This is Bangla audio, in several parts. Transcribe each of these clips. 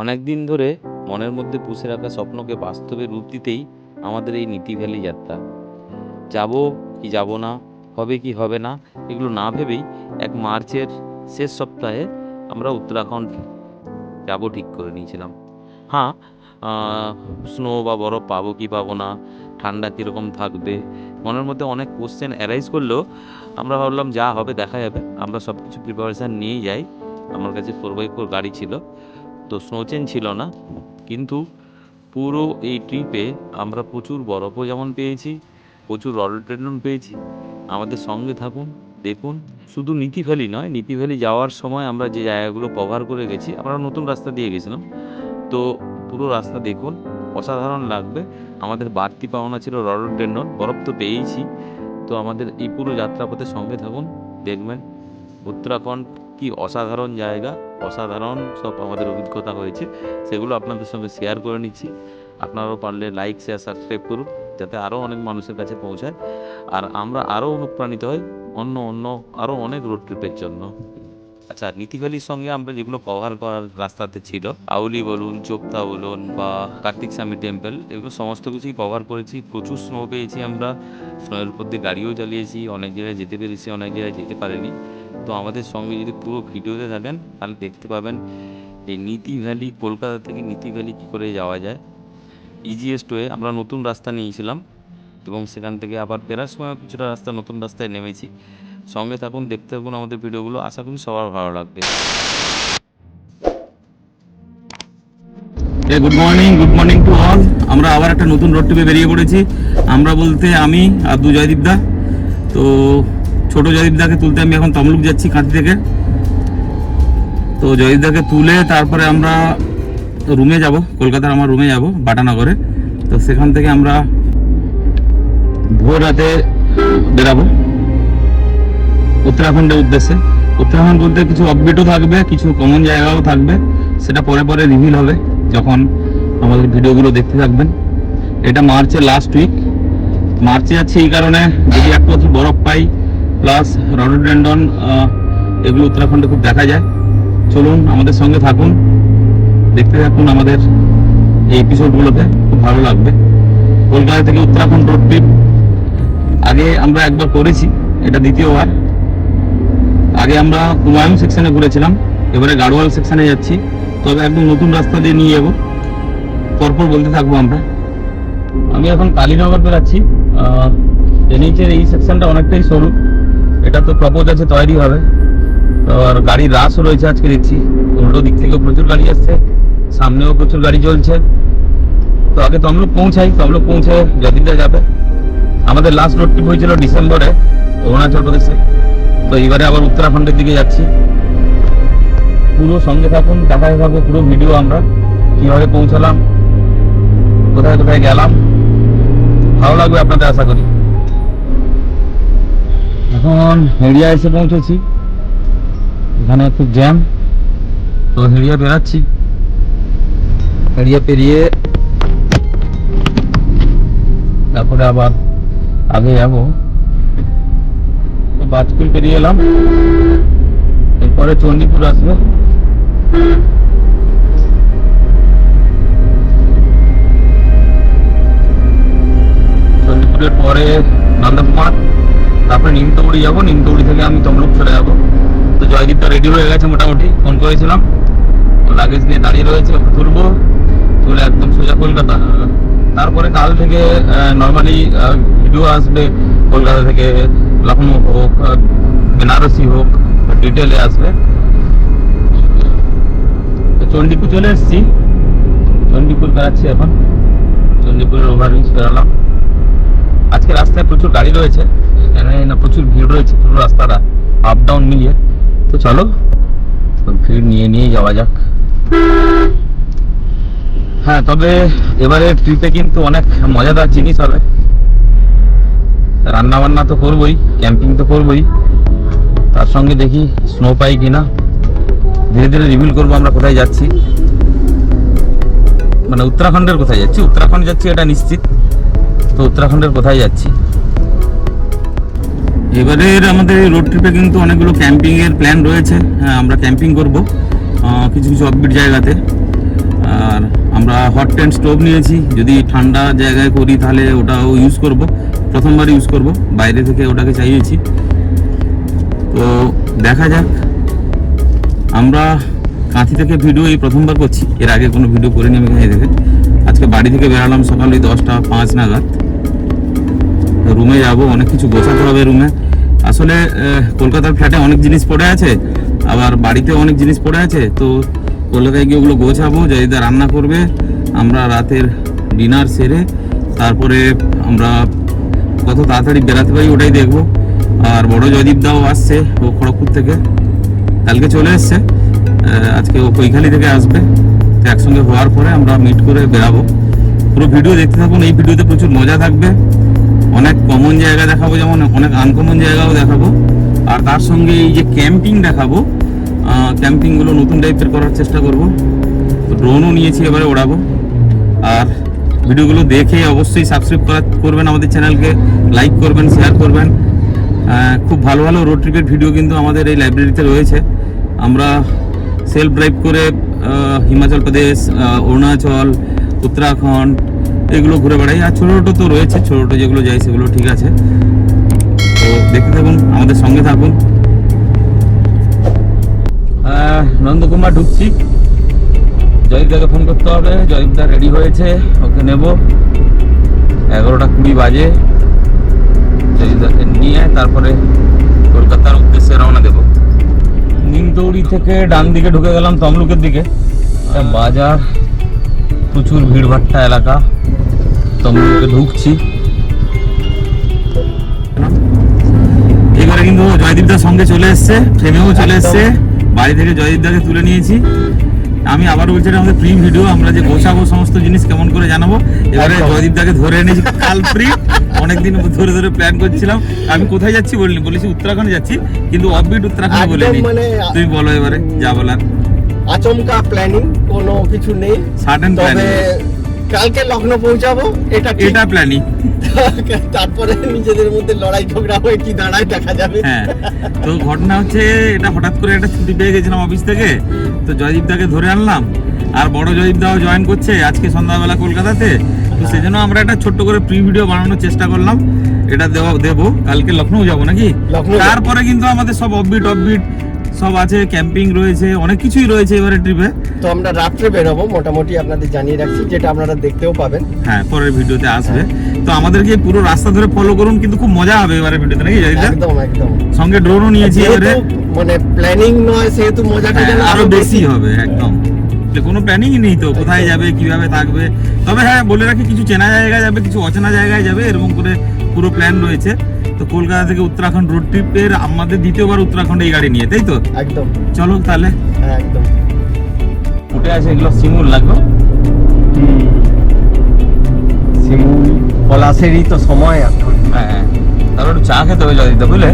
অনেক দিন ধরে মনের মধ্যে পুষে রাখা স্বপ্নকে বাস্তবে রূপ দিতেই আমাদের এই নীতি ভ্যালি যাত্রা। যাব কি যাব না, হবে কি হবে না, এগুলো না ভেবেই এক মার্চের শেষ সপ্তাহে আমরা উত্তরাখণ্ড যাব ঠিক করে নিয়েছিলাম। হ্যাঁ স্নো বা বরফ পাবো কি পাবো না, ঠান্ডা কীরকম থাকবে, মনের মধ্যে অনেক কোশ্চেন অ্যারাইজ করলেও আমরা ভাবলাম যা হবে দেখা যাবে আমরা সব কিছু প্রিপারেশান নিয়েই যাই। আমার কাছে ফোর বাই ফোর গাড়ি ছিল। তো স্নো চেন ছিল না। কিন্তু পুরো এই ট্রিপে আমরা প্রচুর বরফও যেমন পেয়েছি, প্রচুর রডোডেন্ডন পেয়েছি। আমাদের সঙ্গে থাকুন, দেখুন। শুধু নীতি ভ্যালি নয় নীতি ভ্যালি যাওয়ার সময় আমরা যে জায়গাগুলো কভার করে গেছি, আমরা নতুন রাস্তা দিয়ে গেছিলাম। তো পুরো রাস্তা দেখুন, অসাধারণ লাগবে। আমাদের বাড়তি পাওনা ছিল রডোডেন্ডন বরফ তো পেয়েইছি। তো আমাদের এই পুরো যাত্রাপথে সঙ্গে থাকুন, দেখবেন। উত্তরাখণ্ড কি অসাধারণ জায়গা, অসাধারণ সব আমাদের অভিজ্ঞতা হয়েছে, সেগুলো আপনাদের সঙ্গে শেয়ার করে নিচ্ছি। আপনারাও পারলে লাইক শেয়ার সাবস্ক্রাইব করুন, যাতে আরও অনেক মানুষের কাছে পৌঁছায়। আর আমরা আরও অনুপ্রাণিত হই অন্য অন্য আরও অনেক রোড ট্রিপের জন্য। আচ্ছা নীতি ভ্যালির সঙ্গে আমরা যেগুলো কভার করার রাস্তাতে ছিল, আউলি বলুন, চোপতা বলুন বা কার্তিক স্বামী টেম্পল এগুলো সমস্ত কিছুই কভার করেছি। প্রচুর স্নো পেয়েছি আমরা স্নোয়ের উপর দিয়ে গাড়িও চালিয়েছি, অনেক জায়গায় যেতে পেরেছি, অনেক জায়গায় যেতে পারিনি। তো আমাদের সঙ্গে যদি পুরো ভিডিওতে থাকেন, তাহলে দেখতে পাবেন এই নীতি ভ্যালি কলকাতা থেকে নীতি ভ্যালি কী করে যাওয়া যায়। ইজিয়েস্ট ওয়ে আমরা নতুন রাস্তা নিয়েছিলাম এবং সেখান থেকে আবার ফেরার সময় কিছুটা রাস্তা, নতুন রাস্তায় নেমেছি। সঙ্গে থাকুন, দেখতে থাকুন আমাদের ভিডিওগুলো। আশা করি সবার ভালো লাগবে। Good morning good morning to all আমরা আবার একটা নতুন রোড ট্রিপে বেরিয়ে পড়েছি। আমরা বলতে আমি আর দু জয়দীপদা তো ছোট জয়দীপদাকে তুলতে আমি এখন তমলুক যাচ্ছি কাঁথি থেকে। তো জয়দীপদাকে তুলে তারপরে আমরা রুমে যাব, কলকাতার আমার রুমে যাব, বাটানগরে। তো সেখান থেকে আমরা ভোর রাতে বেরাবো। উত্তরাখণ্ডের উদ্দেশ্যে। উত্তরাখণ্ড বলতে কিছু অপডেটও থাকবে, কিছু কমন জায়গাও থাকবে, সেটা পরে পরে রিভিল হবে যখন আমাদের ভিডিওগুলো দেখতে থাকবেন। এটা মার্চের লাস্ট উইক মার্চে যাচ্ছি এই কারণে যদি এক বছর বরফ পাই প্লাস রডোডেন্ডন এগুলো উত্তরাখণ্ডে খুব দেখা যায়। চলুন, আমাদের সঙ্গে থাকুন। দেখতে থাকুন আমাদের এই এপিসোডগুলোতে খুব ভালো লাগবে। কলকাতা থেকে উত্তরাখণ্ড রোড ট্রিপ আগে আমরা একবার করেছি, এটা দ্বিতীয়বার। আগে আমরা কুমায়ুন সেকশনে ঘুরেছিলাম, এবারে গাড়োয়াল সেকশনে যাচ্ছি। তবে একদম নতুন রাস্তা দিয়ে নিয়ে যাব। পরপর বলতে থাকব আমরা। আমি এখন কালীনগর বেরাচ্ছি এনএইচের এই সেকশনটা অনেকটাই সরু। এটা তো প্রপোজ আছে, তৈরি হবে। তো আর গাড়ির রাশও রয়েছে আজকে দেখছি। উল্টো দিক থেকেও প্রচুর গাড়ি আসছে, সামনেও প্রচুর গাড়ি চলছে। তো আগে তমলুক পৌঁছাই, তো তমলুক পৌঁছে যদিদা যাবে। আমাদের লাস্ট রোড ট্রিপ হয়েছিল ডিসেম্বরে, অরুণাচল প্রদেশে। তো এবারে আবার উত্তরাখণ্ডের দিকে যাচ্ছি। পুরো সঙ্গে থাকুন দেখাতে থাকব পুরো ভিডিও আমরা, কীভাবে পৌঁছালাম, কোথায় কোথায় গেলাম। ভালো লাগবে আপনাদের আশা করি। এখন হেড়িয়া এসে পৌঁছেছি। এখানে খুব জ্যাম তো হেড়িয়া বেরাচ্ছি হেড়িয়া পেরিয়ে তারপরে আবার আগে যাব। বাজকুল পেরিয়ে এলাম। এরপরে চণ্ডীপুর আসবে। চণ্ডীপুরের পরে নিমতৌড়ি যাব নিমতৌড়ি থেকে আমি তমলুক চলে যাব। তো জয়দীপটা রেডি হয়ে গেছে মোটামুটি ফোন করেছিলাম। তো লাগেজ নিয়ে দাঁড়িয়ে রয়েছে তুলবো। তুলে একদম সোজা কলকাতা। তারপরে কাল থেকে নর্মালি ভিডিও আসবে কলকাতা থেকে লখনৌ হোক বেনারসি হোক ডিটেলে আসবে। চণ্ডীপুর চলে এসেছি। চণ্ডীপুর বেড়াচ্ছি এখন। চণ্ডীপুরের ওভারব্রিজ বেরালাম আজকে রাস্তায় প্রচুর গাড়ি রয়েছে। না প্রচুর ভিড় রয়েছে, পুরো রাস্তাটা আপ ডাউন মিলিয়ে তো চলো ভিড় নিয়ে নিয়ে যাওয়া যাক। হ্যাঁ তবে এবারে ট্রিপে কিন্তু অনেক মজাদার জিনিস হবে। রান্না বান্না তো করবোই ক্যাম্পিং তো করবোই। তার সঙ্গে দেখি স্নো পাই কিনা। ধীরে ধীরে রিভিল করব আমরা কোথায় যাচ্ছি। মানে উত্তরাখণ্ডের কোথায় যাচ্ছি? উত্তরাখণ্ড যাচ্ছি এটা নিশ্চিত। তো উত্তরাখণ্ডের কোথায় যাচ্ছি? এবারের আমাদের রোড ট্রিপে কিন্তু অনেকগুলো ক্যাম্পিং এর প্ল্যান রয়েছে। হ্যাঁ আমরা ক্যাম্পিং করব কিছু কিছু অফবিট জায়গাতে। আর আমরা হট টেন্ট স্টোভ নিয়েছি। যদি ঠান্ডা জায়গায় করি তাহলে ওটাও ইউজ করব। প্রথমবার ইউজ করব। বাইরে থেকে ওটাকে চাইয়েছি। তো দেখা যাক। আমরা কাঁথি থেকে ভিডিও এই প্রথমবার করছি। এর আগে কোনো ভিডিও করিনি আমি কাঁথি থেকে আজকে বাড়ি থেকে বেরালাম সকাল দশটা পাঁচ নাগাদ। রুমে যাব, অনেক কিছু গোছাতে হবে রুমে। আসলে কলকাতার ফ্ল্যাটে অনেক জিনিস পড়ে আছে, আবার বাড়িতে অনেক জিনিস পড়ে আছে, তো কলকাতায় গিয়ে ওগুলো গোছাবো জয়দা রান্না করবে, আমরা রাতের ডিনার সেরে তারপরে আমরা কত তাড়াতাড়ি বেরাতে পারি ওটাই দেখব। আর বড় জয়দীপ দাও আসছে, ও খড়গপুর থেকে, কালকে চলে এসছে আজকে ও কৈখালি থেকে আসবে, তো একসঙ্গে হওয়ার পরে আমরা মিট করে বেরাবো পুরো ভিডিও দেখতে থাকুন, এই ভিডিওতে প্রচুর মজা থাকবে। অনেক কমন জায়গা দেখাবো, যেমন অনেক আনকমন জায়গাও দেখাবো। আর তার সঙ্গে এই যে ক্যাম্পিং দেখাবো ক্যাম্পিংগুলো নতুন টাইপের করার চেষ্টা করব। ড্রোনও নিয়েছি, এবারে ওড়াবো। আর ভিডিওগুলো দেখে অবশ্যই সাবস্ক্রাইব করা করবেন আমাদের চ্যানেলকে লাইক করবেন শেয়ার করবেন। খুব ভালো ভালো রোড ট্রিপের ভিডিও কিন্তু আমাদের এই লাইব্রেরিতে রয়েছে। আমরা সেলফ ড্রাইভ করে হিমাচল প্রদেশ অরুণাচল উত্তরাখণ্ড এগুলো ঘুরে বেড়াই। আর ছোটো তো রয়েছে ছোটো যেগুলো যাই সেগুলো ঠিক আছে। তো দেখতে থাকুন, আমাদের সঙ্গে থাকুন। নন্দকুমার ঢুকছি। জয়দাকে ফোন করতে হবে। জয়ীপদা রেডি হয়েছে, ওকে নেব। এগারোটা কুড়ি বাজে। জয়ীপদাকে নিয়ে তারপরে কলকাতার উদ্দেশ্যে রওনা দেব। নিমতৌড়ি থেকে ডান দিকে ঢুকে গেলাম তমলুকের দিকে। বাজার। প্রচুর ভিড়ভাট্টা এলাকা। তমলুকে ঢুকছি। এবারে কিন্তু জয়দীপদার সঙ্গে চলে এসছে ফ্রেমেও চলে এসছে। বাড়ি থেকে জয়দীপদাকে তুলে নিয়েছি। আমি আবার বলছি আমাদের প্রি ভিডিও আমরা যে গোছাবো সমস্ত জিনিস কেমন করে জানাব। এবারে। জয়দীপদাকে ধরে এনেছি কাল ফ্রি অনেকদিন ধরে ধরে প্ল্যান করছিলাম। আমি কোথায় যাচ্ছি বলিনি বলেছি উত্তরাখণ্ড যাচ্ছি কিন্তু অফবিট উত্তরাখণ্ড বলিনি। মানে তুমি বলো এবারে যা বলার। আচমকা প্ল্যানিং কোনো কিছু নেই। সাডেন তবে কালকে লখনৌ পৌঁছাবো এটা। এটা প্ল্যানিং তারপরে নিজেদের মধ্যে লড়াই ঝগড়া হয়ে কি দাঁড়ায় দেখা যাবে। হ্যাঁ। তো ঘটনা হচ্ছে এটা হঠাৎ করে একটা ছুটি পেয়ে গেছিলাম অফিস থেকে। তো জয়দীপদাকে ধরে আনলাম। আর বড় জয়দীপদাও জয়েন করছে আজকে সন্ধ্যাবেলা কলকাতাতে। তো সেজন্য আমরা একটা ছোট্ট করে প্রি ভিডিও বানানোর চেষ্টা করলাম। এটা দেওয়া দেবো। কালকে লখনৌ যাব নাকি? তারপরে কিন্তু আমাদের সব অফবিট অফবিট সব আছে ক্যাম্পিং রয়েছে অনেক কিছুই রয়েছে এবারে ট্রিপে তো আমরা রাত্রে বেরোবো মোটামুটি আপনাদের জানিয়ে রাখছি যেটা আপনারা দেখতেও পাবেন। হ্যাঁ পরের ভিডিওতে আসবে। তো আমাদেরকে পুরো রাস্তা ধরে ফলো করুন কিন্তু খুব মজা হবে এবারে ভিডিওতে নাকি একদম একদম। সঙ্গে ড্রোনও নিয়েছি এবারে। মানে প্ল্যানিং নয় সেহেতু মজাটা হ্যাঁ, যেন আরও বেশি হবে একদম। কোনো প্ল্যানিংই নেই তো কোথায় যাবে কীভাবে থাকবে। তবে হ্যাঁ বলে রাখি কিছু চেনা জায়গায় যাবে কিছু অচেনা জায়গায় যাবে এরকম করে পুরো প্ল্যান রয়েছে। তো কলকাতা থেকে উত্তরাখণ্ড রোড ট্রিপের আমাদের দ্বিতীয়বার উত্তরাখণ্ড এই গাড়ি নিয়ে তাই তো? একদম। চলো তাহলে। হ্যাঁ একদম। উঠে আছে এগুলো শিমুল লাগবে? শিমুল পলাশেরই তো সময় এখন। হ্যাঁ তারপর একটু চা খেতে হবে জয়দিতা বুঝলে?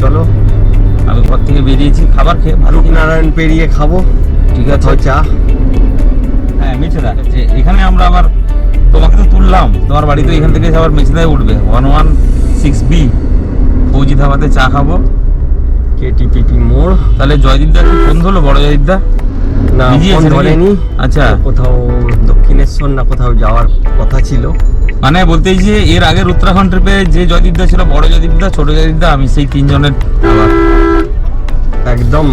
চলো। আমি ঘর থেকে বেরিয়েছি খাবার খেয়ে ভালো রূপনারায়ণ পেরিয়ে খাব। ঠিক আছে। চা। হ্যাঁ মেছেদা যে এখানে আমরা আবার তোমাকে তো তুললাম। তোমার বাড়ি তো এখান থেকে আবার মেছেদায় উঠবে। ওয়ান ওয়ান সিক্স বি ফৌজি ধাবাতে চা খাব। কেটিপিপি মোড়। তাহলে জয়দীপদা কি ফোন ধরলো বড় জয়দীপদা? না ফোন ধরেনি। আচ্ছা। কোথাও দক্ষিণেশ্বর না কোথাও যাওয়ার কথা ছিল। মানে বলতে যে এর আগের উত্তরাখণ্ড ট্রিপে যে জয়দীপদা ছিল বড় জয়দীপদা ছোট জয়দীপদা আমি সেই তিনজনের একদম।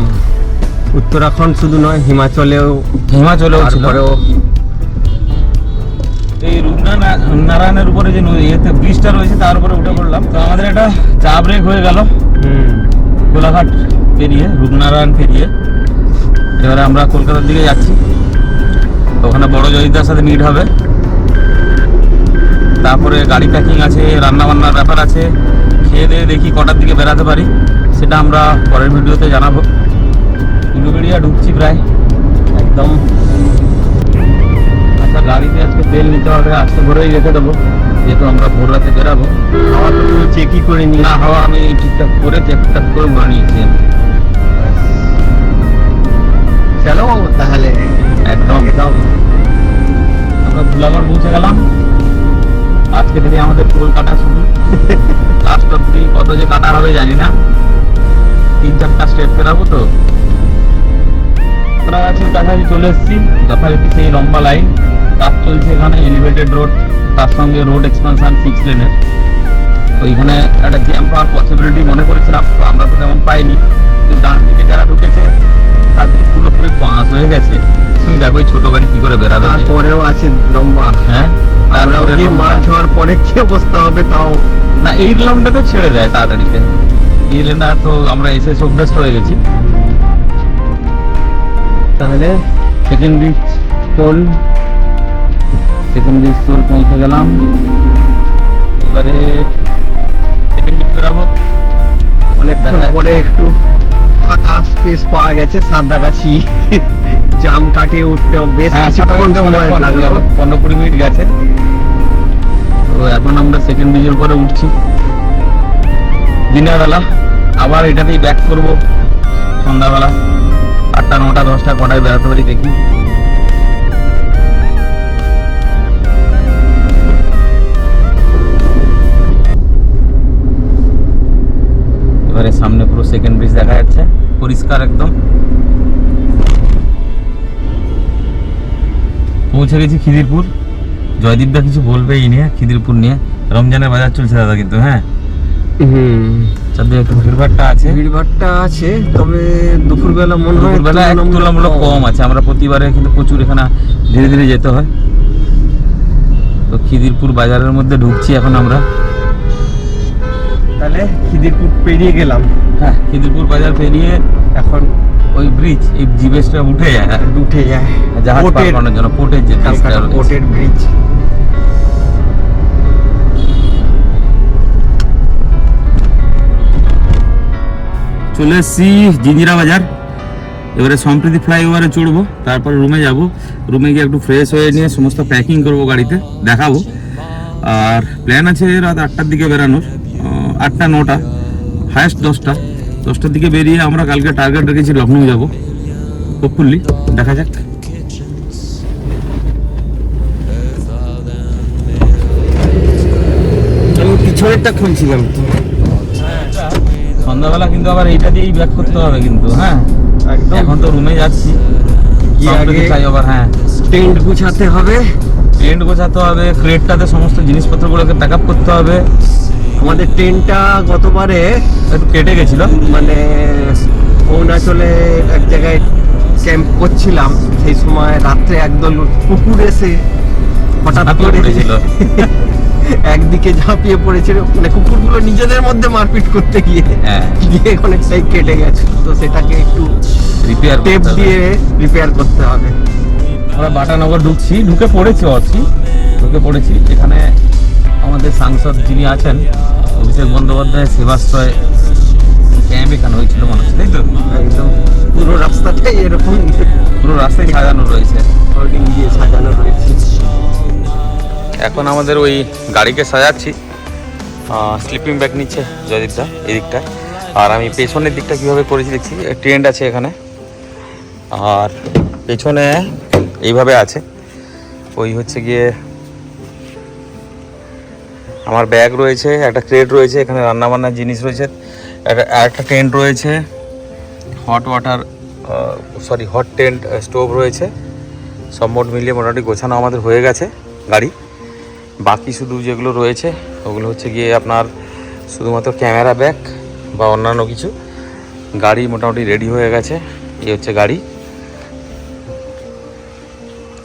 উত্তরাখণ্ড শুধু নয় হিমাচলেও হিমাচলেও তারপরেও এই রূপনা- নারায়ণের উপরে যে ইয়েতে ব্রিজটা রয়েছে তার উপরে উঠে পড়লাম। তো আমাদের একটা চা ব্রেক হয়ে গেল। কোলাঘাট পেরিয়ে রূপনারায়ণ পেরিয়ে। এবারে আমরা কলকাতার দিকে যাচ্ছি। ওখানে বড় জয়িতার সাথে মিট হবে। তারপরে গাড়ি প্যাকিং আছে রান্না বান্নার ব্যাপার আছে। খেয়ে দিয়ে দেখি কটার দিকে বেরাতে পারি। সেটা আমরা পরের ভিডিওতে জানাব। উলুবেড়িয়া ঢুকছি প্রায়। একদম আচ্ছা গাড়িতে আজকে তেল নিতে হবে আজকে ভোরেই রেখে দেবো। যেহেতু আমরা ভোর রাতে বেরাবো। খাওয়া তো তুমি চেকই করে নিয়ে না হাওয়া আমি ঠিকঠাক করে ঠিকঠাক করে ভরে নিয়েছি আমি। চলো তাহলে? একদম একদম। আমরা ধুলাগড় পৌঁছে গেলাম। আজকে থেকে আমাদের টোল কাটা শুরু। লাস্ট অব্দি কত যে কাটা হবে জানি না। তিন চারটা স্টেপ পেরাবো তো। আমরা গাছের কাছাকাছি চলে এসেছি। যথারীতি সেই লম্বা লাইন কাজ চলছে এখানে এলিভেটেড রোড তার সঙ্গে রোড এক্সপানশন সিক্স লেনের তো এখানে একটা জ্যাম পাওয়ার পসিবিলিটি মনে করেছিলাম তো আমরা তো তেমন পাইনি। কিন্তু ডান দিকে যারা ঢুকেছে তাদের পুরোপুরি পাঁচ হয়ে গেছে। তুমি দেখো এই ছোট গাড়ি কি করে বেড়াবে। পরেও আছে লম্বা। হ্যাঁ? আমরা তারপরে গিয়ে লম্বা। মাছ হওয়ার পরে কি অবস্থা হবে তাও? না এই লামটা তো ছেড়ে দেয় তাড়াতাড়িতে এই লেনটা তো আমরা এসে অভ্যস্ত হয়ে গেছি। তাহলে second bridge toll second bridge toll পৌঁছে গেলাম। এবারে বেরাবো অনেকক্ষণ পরে একটু ফাঁকা স্পেস পাওয়া গেছে সাঁতরাগাছি জাম কাটিয়ে উঠতে বেশ হ্যাঁ কিছুক্ষণ সময় লাগল। পনেরো কুড়ি মিনিট গেছে। তো এখন আমরা সেকেন্ড ব্রিজের পরে উঠছি। দিনের বেলা আবার এটাতেই ব্যাক করব। সন্ধ্যাবেলা। আটটা, নটা, দশটা, কটায় বেড়াতে পারি দেখি। এবারে সামনে পুরো সেকেন্ড ব্রিজ দেখা যাচ্ছে। পরিষ্কার একদম। পৌঁছে গেছি খিদিরপুর। জয়দীপদা কিছু বলবে এই নিয়ে, খিদিরপুর নিয়ে। রমজানের বাজার চলছে দাদা কিন্তু হ্যাঁ? হুম। চারদিকে একটু ভিড়ভাড়টা আছে। ভিড়ভাড়টা আছে তবে দুপুরবেলা মনে হয় দুপুরবেলা তুলনামূলক কম। আছে। আমরা প্রতিবারে কিন্তু প্রচুর এখানে ধীরে ধীরে যেতে হয়। তো খিদিরপুর বাজারের মধ্যে ঢুকছি এখন আমরা। তাহলে খিদিরপুর পেরিয়ে গেলাম। হ্যাঁ খিদিরপুর বাজার পেরিয়ে এখন ওই ব্রিজ এই জিবেসটা উঠে যায়। উঠে যায়। জাহাজ পার করানোর জন্য পোর্টের যে ব্রিজটা পোর্টের ব্রিজ চলে এসেছি জিঞ্জিরা বাজার। এবারে সম্প্রীতি ফ্লাইওভারে চড়বো, তারপরে রুমে যাব। রুমে গিয়ে একটু ফ্রেশ হয়ে নিয়ে সমস্ত প্যাকিং করব গাড়িতে, দেখাবো। আর প্ল্যান আছে রাত আটটার দিকে বেরানোর আটটা, নটা হায়েস্ট দশটা। দশটার দিকে বেরিয়ে আমরা কালকে টার্গেট রেখেছি লখনৌ যাব হোপফুল্লি দেখা যাক। আমি পিছনেরটা খুলছিলাম। তো সন্ধ্যাবেলা কিন্তু আবার এইটা দিয়েই ব্যাক করতে হবে কিন্তু হ্যাঁ? একদম। এখন তো রুমে যাচ্ছি ফ্লাইওভার হ্যাঁ। টেন্ট গুছাতে হবে। টেন্ট গোছাতে হবে ক্রেটটাতে সমস্ত জিনিসপত্রগুলোকে প্যাক আপ করতে হবে। আমাদের ট্রেনটা গতবারে একটু কেটে গেছিল। মানে অরুণাচলে এক জায়গায় ক্যাম্প করছিলাম সেই সময় রাত্রে একদল কুকুর এসে হঠাৎ করে। একদিকে ঝাঁপিয়ে পড়েছিল মানে কুকুরগুলো নিজেদের মধ্যে মারপিট করতে গিয়ে হ্যাঁ। গিয়ে অনেকটাই কেটে গেছে। তো সেটাকে একটু রিপেয়ার টেপ দিয়ে রিপেয়ার করতে হবে। আমরা বাটানগর ঢুকছি ঢুকে পড়েছি অর্থি ঢুকে পড়েছি। এখানে আমাদের সাংসদ যিনি আছেন অভিষেক বন্দ্যোপাধ্যায় সেবাশ্রয় ক্যাম্প এখানে হয়েছিল মনে হচ্ছে তাই তো? একদম। পুরো রাস্তাটাই এরকম। পুরো রাস্তায় সাজানো রয়েছে। হোর্ডিং দিয়ে সাজানো রয়েছে। এখন আমাদের ওই গাড়িকে সাজাচ্ছি। স্লিপিং ব্যাগ নিচ্ছে জয়দীপদা এই দিকটা আর আমি পেছনের দিকটা কীভাবে করেছি দেখছি? ট্রেন্ড আছে এখানে। আর পেছনে এইভাবে আছে। ওই হচ্ছে গিয়ে আমার ব্যাগ রয়েছে, একটা ক্রেট রয়েছে, এখানে রান্নাবান্নার জিনিস রয়েছে, একটা একটা টেন্ট রয়েছে hot water sorry hot tent stove রয়েছে। সব মোট মিলিয়ে মোটামুটি গোছানো আমাদের হয়ে গেছে গাড়ি। বাকি শুধু যেগুলো রয়েছে ওগুলো হচ্ছে গিয়ে আপনার শুধুমাত্র ক্যামেরা ব্যাগ বা অন্যান্য কিছু। গাড়ি মোটামুটি রেডি হয়ে গেছে এই হচ্ছে গাড়ি।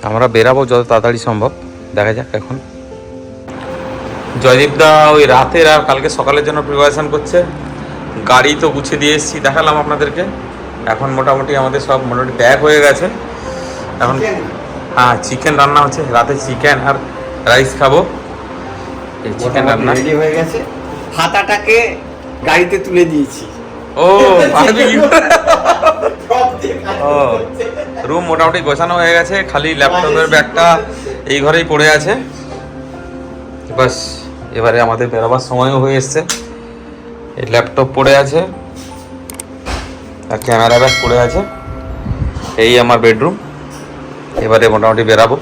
আমরা বেরাবো যত তাড়াতাড়ি সম্ভব দেখা যাক এখন। জয়দীপদা ওই রাতের আর কালকে সকালের জন্য প্রিপারেশন করছে। গাড়ি তো গুছিয়ে দিয়ে এসেছি দেখালাম আপনাদেরকে। এখন মোটামুটি আমাদের সব মোটামুটি প্যাক হয়ে গেছে। এখন হ্যাঁ চিকেন রান্না হচ্ছে রাতে চিকেন আর রাইস খাব। চিকেন রান্না। রেডি হয়ে গেছে। হাতাটাকে গাড়িতে তুলে দিয়েছি। ও পারবি ও রুম মোটামুটি গোছানো হয়ে গেছে খালি ল্যাপটপের ব্যাগটা এই ঘরেই পড়ে আছে। বাস এবারে আমাদের বেরোবার সময়ও হয়ে এসছে। এই ল্যাপটপ পড়ে আছে আর ক্যামেরা ব্যাগ পড়ে আছে। এই আমার বেডরুম এবারে মোটামুটি বেরাবো।